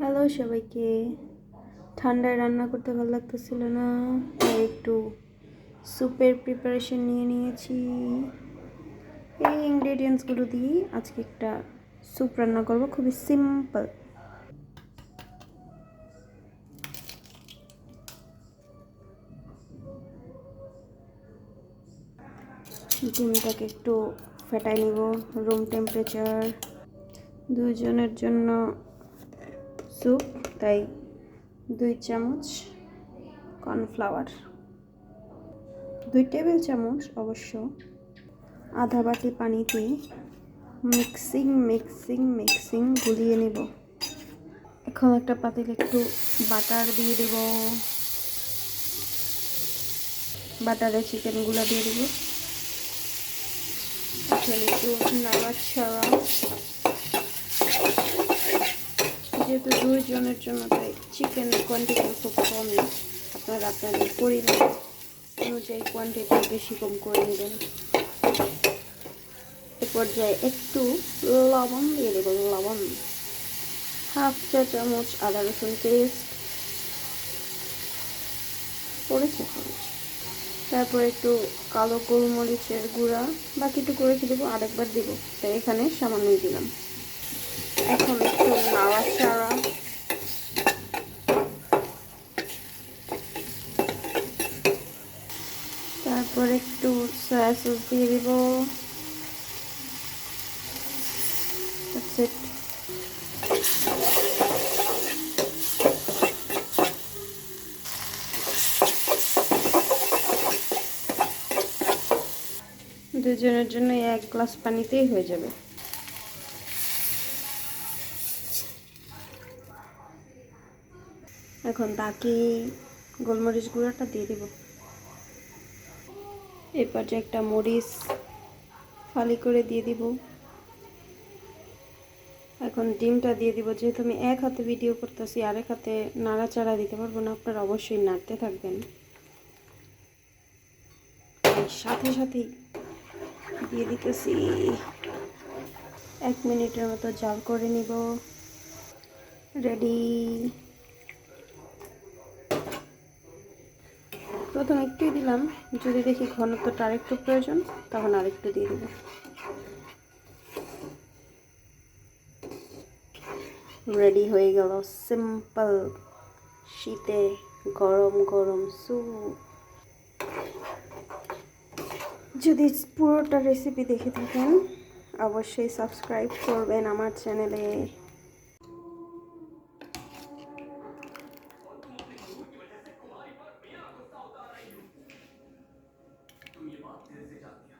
Hello সবাইকে। ঠান্ডায় রান্না করতে ভালো লাগতেছিল না, তাই একটু স্যুপের প্রিপারেশন নিয়ে নিয়েছি। এই ইনগ্রেডিয়েন্টসগুলো দিয়ে আজকে একটা স্যুপ রান্না করব, খুবই সিম্পল ডিমটাকে একটু ফেটাই নিব রুম টেম্পারেচার দুজনের জন্য স্যুপ, তাই দুই চামচ কর্নফ্লাওয়ার। দুই টেবিল চামচ অবশ্য আধা বাটি পানিতে মিক্সিং মিক্সিং মিক্সিং গুলিয়ে নেব। এখন একটা পাতিলে একটু বাটার দিয়ে দেব। বাটারে চিকেনগুলো দিয়ে দেবো। একটু নাড়াচাড়া যেহেতু দুইজনের জন্য তাই চিকেন কোয়ান্টিটি খুব কমই। আপনারা আপনাদের পরিমাণ অনুযায়ী কোয়ান্টিটি বেশি কম করে নেবেন। এ পর্যায়ে একটু লবণ দিয়ে দেবো, লবণ। হাফ চা চামচ আদা রসুন পেস্ট। পড়েছে পড়েছে তারপর একটু কালো গোলমরিচের গুঁড়া। বাকিটুকু রেখে দেবো, আরেকবার দিব। তাই এখানে সামান্যই দিলাম। এখন একটু নাড়াচাড়া তারপর একটু সয়া সস দিয়ে দিব। দুজনের জন্য এক গ্লাস পানিতেই হয়ে যাবে। এখন বাকি গোলমরিচ গুঁড়োটা দিয়ে দিব। এরপর যে একটা মরিচ ফালি করে দিয়ে দিব। এখন ডিমটা দিয়ে দিব। যেহেতু আমি এক হাতে ভিডিও করতেছি, আরেক হাতে নাড়াচাড়া দিতে পারব না। আপনারা অবশ্যই নাড়তে থাকবেন। সাথে সাথেই দিয়ে দিতেছি। এক মিনিটের মতো জাল করে নিব। রেডি প্রথম একটুই দিলাম। যদি দেখি ঘনত্বটা আরেকটু প্রয়োজন, তখন আরেকটু দিয়ে দেবো। রেডি হয়ে গেল। সিম্পল শীতে গরম গরম স্যুপ যদি পুরোটা রেসিপি দেখে থাকেন, অবশ্যই সাবস্ক্রাইব করবেন আমার চ্যানেলে 네, 인생이 아니야.